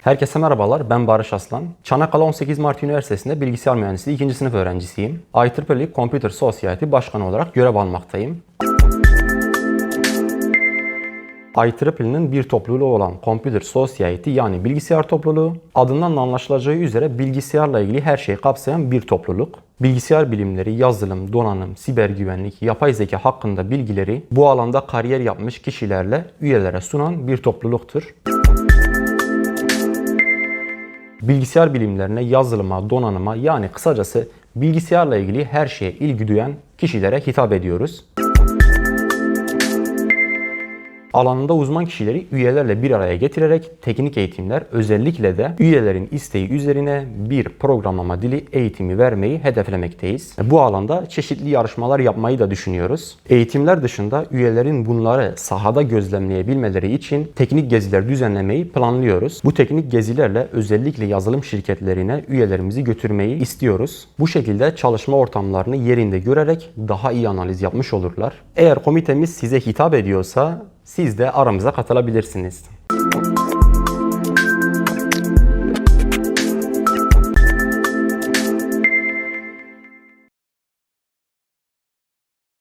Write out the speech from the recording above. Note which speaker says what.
Speaker 1: Herkese merhabalar, ben Barış Aslan. Çanakkale 18 Mart Üniversitesi'nde bilgisayar mühendisliği 2. sınıf öğrencisiyim. IEEE Computer Society Başkanı olarak görev almaktayım. IEEE'nin bir topluluğu olan Computer Society yani bilgisayar topluluğu, adından da anlaşılacağı üzere bilgisayarla ilgili her şeyi kapsayan bir topluluk. Bilgisayar bilimleri, yazılım, donanım, siber güvenlik, yapay zeka hakkında bilgileri bu alanda kariyer yapmış kişilerle üyelere sunan bir topluluktur. Bilgisayar bilimlerine, yazılıma, donanıma yani kısacası bilgisayarla ilgili her şeye ilgi duyan kişilere hitap ediyoruz. Alanında uzman kişileri üyelerle bir araya getirerek teknik eğitimler özellikle de üyelerin isteği üzerine bir programlama dili eğitimi vermeyi hedeflemekteyiz. Bu alanda çeşitli yarışmalar yapmayı da düşünüyoruz. Eğitimler dışında üyelerin bunları sahada gözlemleyebilmeleri için teknik geziler düzenlemeyi planlıyoruz. Bu teknik gezilerle özellikle yazılım şirketlerine üyelerimizi götürmeyi istiyoruz. Bu şekilde çalışma ortamlarını yerinde görerek daha iyi analiz yapmış olurlar. Eğer komitemiz size hitap ediyorsa siz de aramıza katılabilirsiniz.